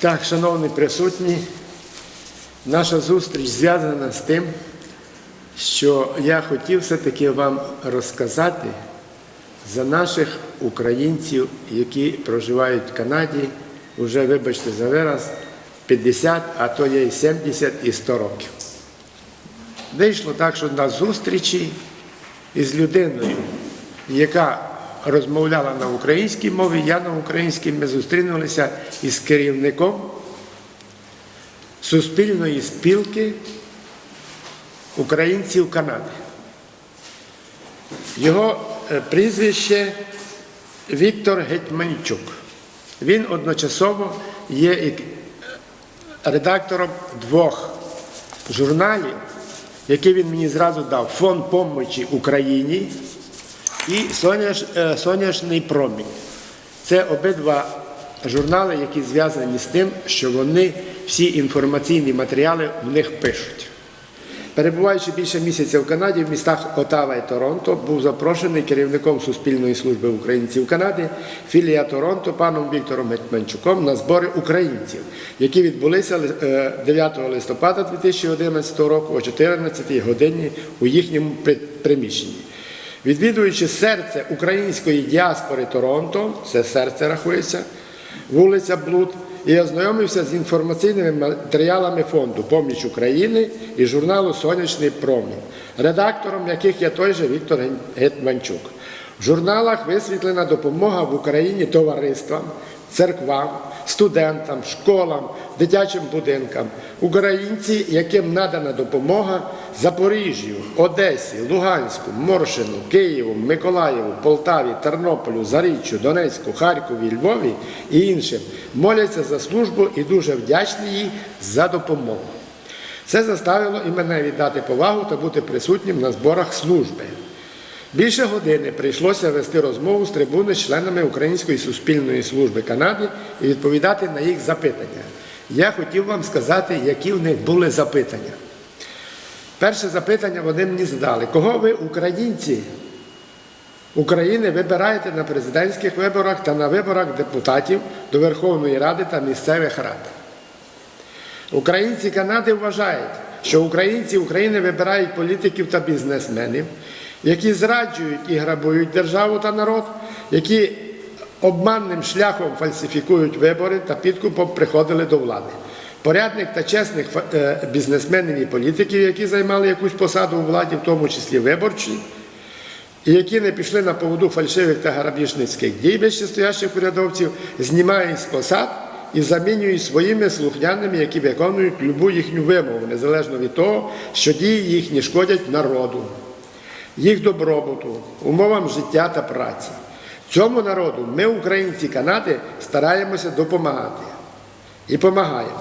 Так, шановні присутні, наша зустріч зв'язана з тим, що я хотів все-таки вам розказати за наших українців, які проживають в Канаді, вже, вибачте за вираз, 50, а то є і 70 і 100 років. Вийшло так, що на зустрічі із людиною, яка розмовляла на українській мові, я на українській, ми зустрінулися із керівником суспільної спілки українців Канади. Його е, прізвище Віктор Гетьманчук. Він одночасово є і редактором двох журналів, які він мені зразу дав Фонд помочі Україні і «Соняш- е, Соняшний промінь. Це обидва журнали, які зв'язані з тим, що вони всі інформаційні матеріали в них пишуть. Перебуваючи більше місяця в Канаді, в містах Отава і Торонто, був запрошений керівником Суспільної служби українців Канади, філія Торонто, паном Віктором Гетьманчуком на збори українців, які відбулися е, 9 листопада 2011 року о 14 годині у їхньому приміщенні. Відвідуючи серце української діаспори Торонто, це серце рахується, вулиця Блуд, і ознайомився з інформаційними матеріалами фонду Поміч України і журналу Сонячний промінь, редактором яких є той же Віктор Гетманчук. В журналах висвітлена допомога в Україні товариствам, церквам, студентам, школам, дитячим будинкам, українці, яким надана допомога Запоріжжю, Одесі, Луганську, Моршину, Києву, Миколаєву, Полтаві, Тернополю, Заріччю, Донецьку, Харкові, Львові і іншим, моляться за службу і дуже вдячні їй за допомогу. Це заставило і мене віддати повагу та бути присутнім на зборах служби. Більше години прийшлося вести розмову з трибуни з членами Української суспільної служби Канади і відповідати на їх запитання. Я хотів вам сказати, які в них були запитання. Перше запитання вони мені задали: кого ви, українці України, вибираєте на президентських виборах та на виборах депутатів до Верховної Ради та місцевих рад? Українці Канади вважають, що українці України вибирають політиків та бізнесменів, які зраджують і грабують державу та народ, які обманним шляхом фальсифікують вибори та підкупом приходили до влади. Порядних та чесних е, бізнесменів і політиків, які займали якусь посаду у владі, в тому числі виборчій, і які не пішли на поводу фальшивих та грабіжницьких дій вищестоящих урядовців, знімають з посад і замінюють своїми слухняними, які виконують любу їхню вимогу, незалежно від того, що дії їхні шкодять народу, їх добробуту, умовам життя та праці. Цьому народу ми, українці Канади, стараємося допомагати і допомагаємо.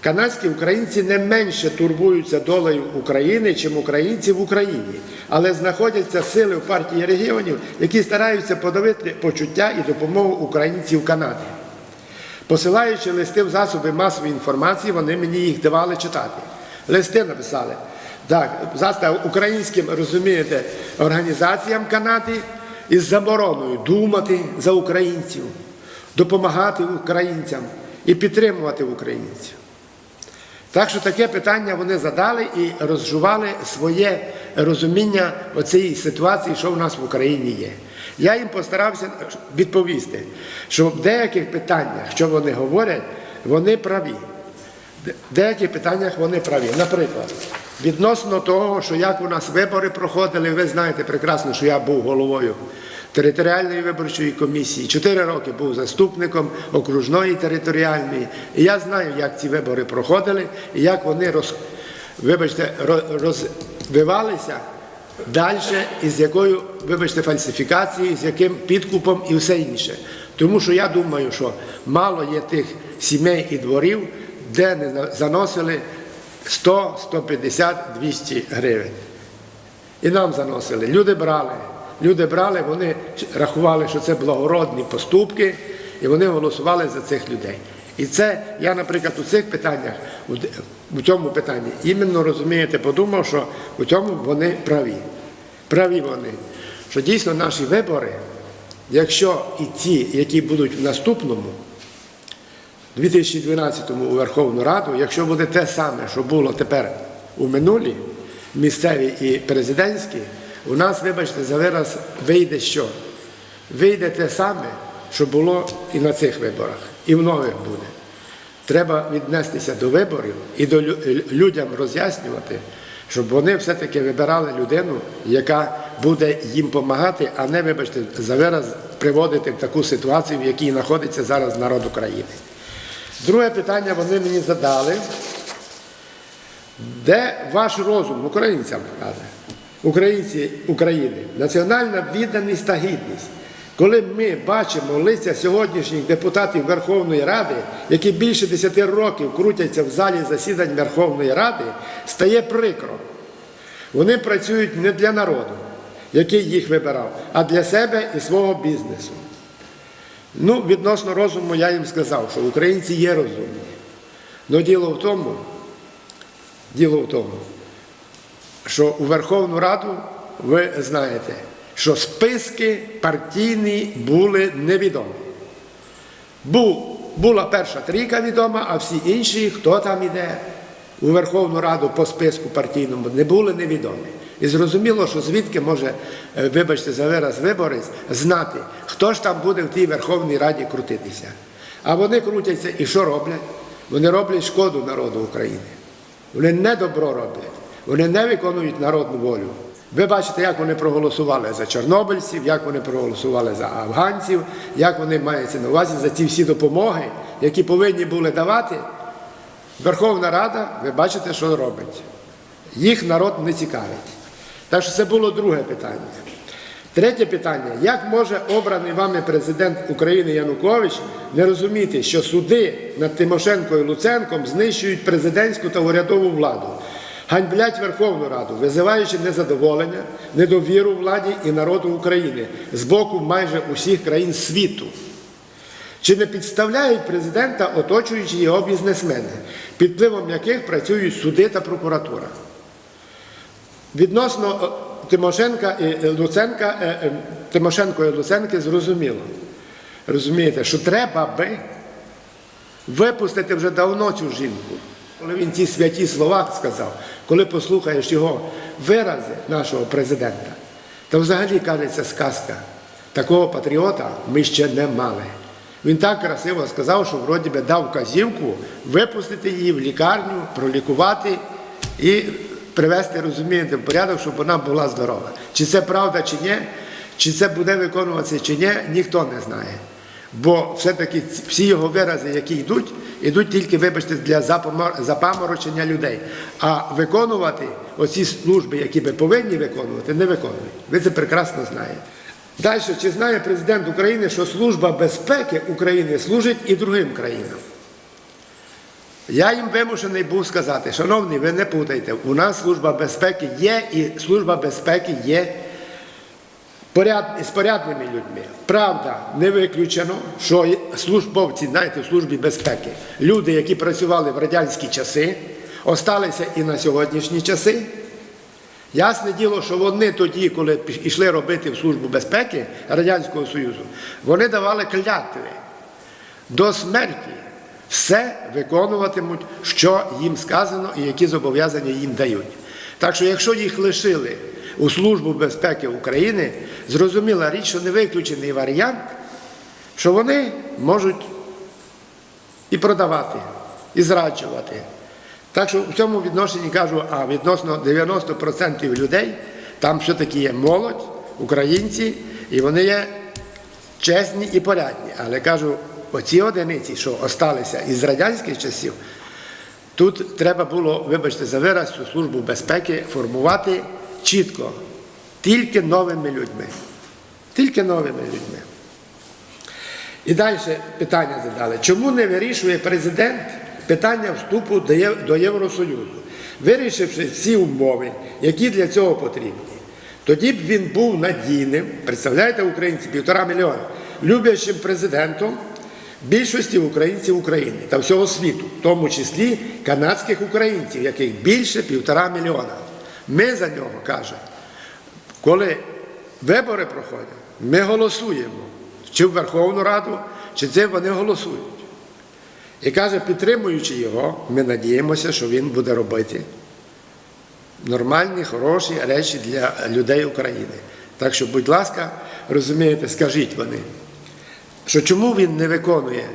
Канадські українці не менше турбуються долею України, чим українці в Україні, але знаходяться сили в партії регіонів, які стараються подавити почуття і допомогу українців Канади. Посилаючи листи в засоби масової інформації, вони мені їх давали читати. Листи написали. Так, застав українським, розумієте, організаціям Канади із забороною думати за українців, допомагати українцям і підтримувати українців. Так що таке питання вони задали і розжували своє розуміння цієї ситуації, що в нас в Україні є. Я їм постарався відповісти, що в деяких питаннях, що вони говорять, вони праві. В деяких питаннях вони праві. Наприклад, відносно того, що як у нас вибори проходили, ви знаєте прекрасно, що я був головою територіальної виборчої комісії, чотири роки був заступником окружної територіальної. І я знаю, як ці вибори проходили і як вони роз, вибачте, розвивалися далі, і з якою, вибачте, фальсифікацією, з яким підкупом і все інше. Тому що я думаю, що мало є тих сімей і дворів, де не заносили 100, 150, 200 гривень. І нам заносили. Люди брали. Люди брали, вони рахували, що це благородні поступки, і вони голосували за цих людей. І це я, наприклад, у цих питаннях, у цьому питанні, іменно розумієте, подумав, що у цьому вони праві. Праві вони. Що дійсно наші вибори, якщо і ті, які будуть в наступному, 2012 у Верховну Раду, якщо буде те саме, що було тепер у минулі, місцеві і президентські, у нас, вибачте, за вираз вийде що? Вийде те саме, що було і на цих виборах, і в нових буде. Треба віднестися до виборів і до людям роз'яснювати, щоб вони все-таки вибирали людину, яка буде їм допомагати, а не, вибачте, за вираз приводити в таку ситуацію, в якій знаходиться зараз народ України. Друге питання вони мені задали. Де ваш розум, українцям каже, українці України, національна відданість та гідність? Коли ми бачимо лиця сьогоднішніх депутатів Верховної Ради, які більше 10 років крутяться в залі засідань Верховної Ради, стає прикро. Вони працюють не для народу, який їх вибирав, а для себе і свого бізнесу. Ну, відносно розуму я їм сказав, що українці є розумні. Але діло в тому, діло в тому, що у Верховну Раду ви знаєте, що списки партійні були невідомі. Був, була перша трійка відома, а всі інші, хто там іде у Верховну Раду по списку партійному, не були невідомі. І зрозуміло, що звідки може, е, вибачте за вираз, виборець знати, хто ж там буде в тій Верховній Раді крутитися. А вони крутяться і що роблять? Вони роблять шкоду народу України. Вони не добро роблять, вони не виконують народну волю. Ви бачите, як вони проголосували за чорнобильців, як вони проголосували за афганців, як вони маються на увазі за ці всі допомоги, які повинні були давати. Верховна Рада, ви бачите, що робить. Їх народ не цікавить. Так що це було друге питання. Третє питання: як може обраний вами президент України Янукович не розуміти, що суди над Тимошенко і Луценком знищують президентську та урядову владу, ганьблять Верховну Раду, визиваючи незадоволення, недовіру владі і народу України з боку майже усіх країн світу? Чи не підставляють президента, оточуючи його бізнесмени, під впливом яких працюють суди та прокуратура? Відносно е, Тимошенка і е, Луценка, е, Тимошенко і Луценки зрозуміло. Розумієте, що треба би випустити вже давно цю жінку. Коли він ті святі слова сказав, коли послухаєш його вирази нашого президента, то взагалі кажеться сказка. Такого патріота ми ще не мали. Він так красиво сказав, що вроді би дав казівку випустити її в лікарню, пролікувати і привести, розумієте, в порядок, щоб вона була здорова. Чи це правда, чи ні, чи це буде виконуватися, чи ні, ніхто не знає. Бо все-таки всі його вирази, які йдуть, йдуть тільки, вибачте, для запаморочення людей. А виконувати оці служби, які би повинні виконувати, не виконують. Ви це прекрасно знаєте. Далі, чи знає президент України, що Служба безпеки України служить і другим країнам? Я їм вимушений був сказати, шановні, ви не путайте, у нас служба безпеки є, і служба безпеки є поряд, з порядними людьми. Правда, не виключено, що службовці, знаєте, в службі безпеки, люди, які працювали в радянські часи, осталися і на сьогоднішні часи. Ясне діло, що вони тоді, коли йшли робити в службу безпеки Радянського Союзу, вони давали клятви до смерті. Все виконуватимуть, що їм сказано і які зобов'язання їм дають. Так що, якщо їх лишили у Службу безпеки України, зрозуміла річ, що не виключений варіант, що вони можуть і продавати, і зраджувати. Так що в цьому відношенні кажу, а відносно 90% людей, там все-таки є молодь, українці, і вони є чесні і порядні. Але кажу, оці одиниці, що осталися із радянських часів, тут треба було, вибачте, за вираз цю службу безпеки формувати чітко, тільки новими людьми. Тільки новими людьми. І далі питання задали. Чому не вирішує президент питання вступу до Євросоюзу, вирішивши ці умови, які для цього потрібні? Тоді б він був надійним, представляєте, українці, півтора мільйона, люблячим президентом більшості українців України та всього світу, в тому числі канадських українців, яких більше півтора мільйона. Ми за нього кажемо. Коли вибори проходять, ми голосуємо чи в Верховну Раду, чи це вони голосують. І каже, підтримуючи його, ми надіємося, що він буде робити нормальні, хороші речі для людей України. Так що, будь ласка, розумієте, скажіть вони, що чому він не виконує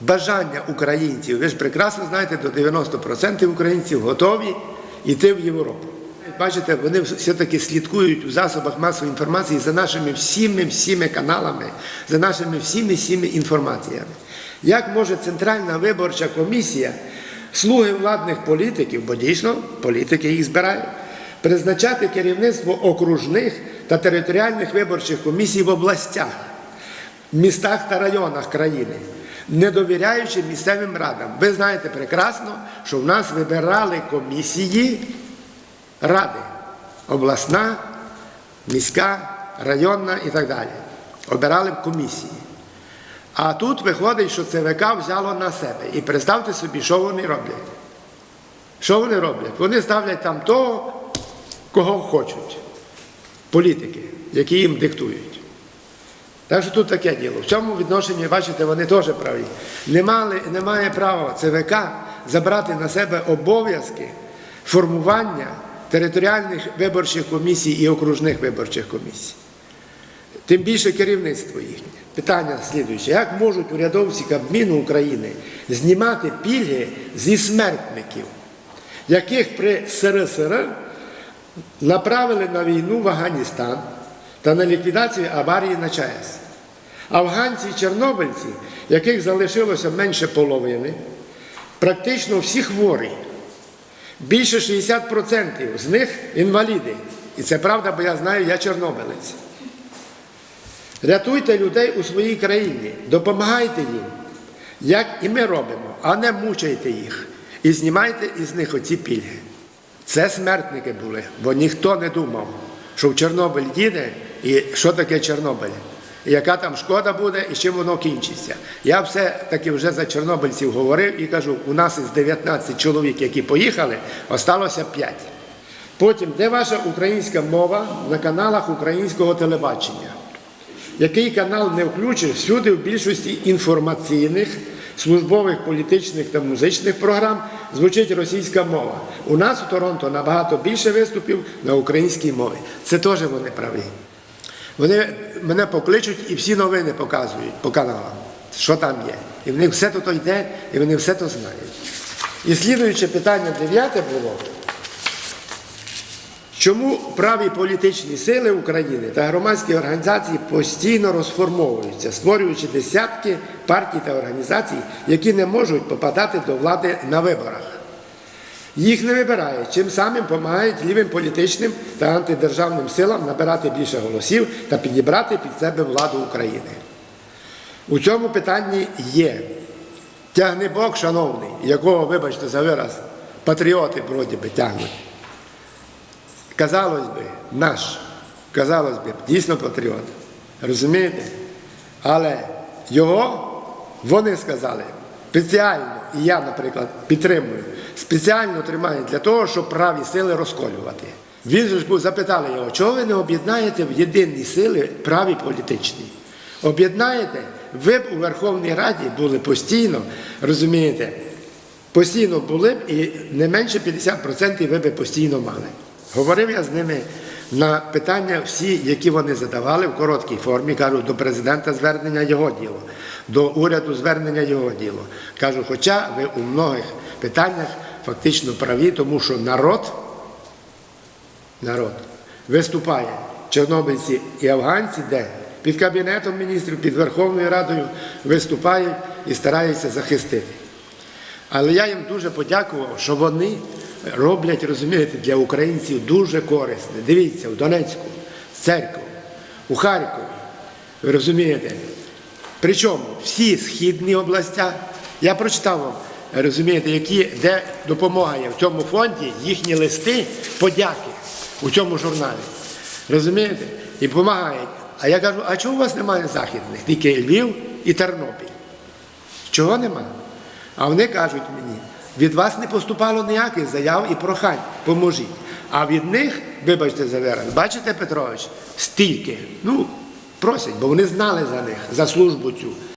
бажання українців. Ви ж прекрасно знаєте, до 90% українців готові йти в Європу. Бачите, вони все-таки слідкують у засобах масової інформації за нашими всіми всіми каналами, за нашими всіми всіми інформаціями. Як може Центральна виборча комісія, слуги владних політиків, бо дійсно політики їх збирають, призначати керівництво окружних та територіальних виборчих комісій в областях? Містах та районах країни, не довіряючи місцевим радам. Ви знаєте прекрасно, що в нас вибирали комісії ради обласна, міська, районна і так далі. Обирали комісії. А тут виходить, що ЦВК взяло на себе. І представте собі, що вони роблять. Що вони роблять? Вони ставлять там того, кого хочуть. Політики, які їм диктують. Так що тут таке діло. В цьому відношенні, бачите, вони теж праві. Не немає права ЦВК забрати на себе обов'язки формування територіальних виборчих комісій і окружних виборчих комісій. Тим більше керівництво їхнє. Питання слідуюче. Як можуть урядовці Кабміну України знімати пільги зі смертників, яких при СРСР направили на війну в Афганістан та на ліквідацію аварії на ЧАЕС. Афганці і чорнобильці, яких залишилося менше половини, практично всі хворі. Більше 60% з них інваліди. І це правда, бо я знаю, я чорнобилець. Рятуйте людей у своїй країні, допомагайте їм, як і ми робимо, а не мучайте їх. І знімайте із них оці пільги. Це смертники були, бо ніхто не думав, що в Чорнобиль їде і що таке Чорнобиль, яка там шкода буде і чим воно кінчиться. Я все-таки вже за чорнобильців говорив і кажу, у нас із 19 чоловік, які поїхали, осталося 5. Потім, де ваша українська мова на каналах українського телебачення? Який канал не включив, всюди в більшості інформаційних, службових, політичних та музичних програм звучить російська мова. У нас у Торонто набагато більше виступів на українській мові. Це теж вони праві. Вони мене покличуть і всі новини показують по каналам, що там є. І в них все то йде, і вони все то знають. І слідуюче питання дев'яте було. Чому праві політичні сили України та громадські організації постійно розформовуються, створюючи десятки партій та організацій, які не можуть попадати до влади на виборах? Їх не вибирають, чим самим допомагають лівим політичним та антидержавним силам набирати більше голосів та підібрати під себе владу України. У цьому питанні є тягнебок, шановний, якого, вибачте за вираз, патріоти вроді би тягнуть. Казалось би, наш, казалось би, дійсно патріот. Розумієте? Але його вони сказали спеціально, і я, наприклад, підтримую, спеціально тримають для того, щоб праві сили розколювати. Він запитали його, чого ви не об'єднаєте в єдині сили праві політичні? Об'єднаєте? Ви б у Верховній Раді були постійно, розумієте, постійно були б і не менше 50% ви б постійно мали. Говорив я з ними на питання всі, які вони задавали в короткій формі. Кажу, до президента звернення його діло, до уряду звернення його діло. Кажу, хоча ви у многих питаннях фактично праві, тому що народ, народ виступає, чорнобильці і афганці, де під Кабінетом міністрів, під Верховною Радою виступають і стараються захистити. Але я їм дуже подякував, що вони роблять, розумієте, для українців дуже корисне. Дивіться, в Донецьку, в церкву, у Харкові. Ви розумієте? Причому всі східні областя, я прочитав вам, розумієте, які, де допомога є в цьому фонді, їхні листи, подяки у цьому журналі. Розумієте? І допомагають. А я кажу, а чого у вас немає західних? Тільки Львів і Тернопіль. Чого нема? А вони кажуть мені, від вас не поступало ніяких заяв і прохань, поможіть. А від них, вибачте за бачите, Петрович, стільки. Ну, просять, бо вони знали за них, за службу цю.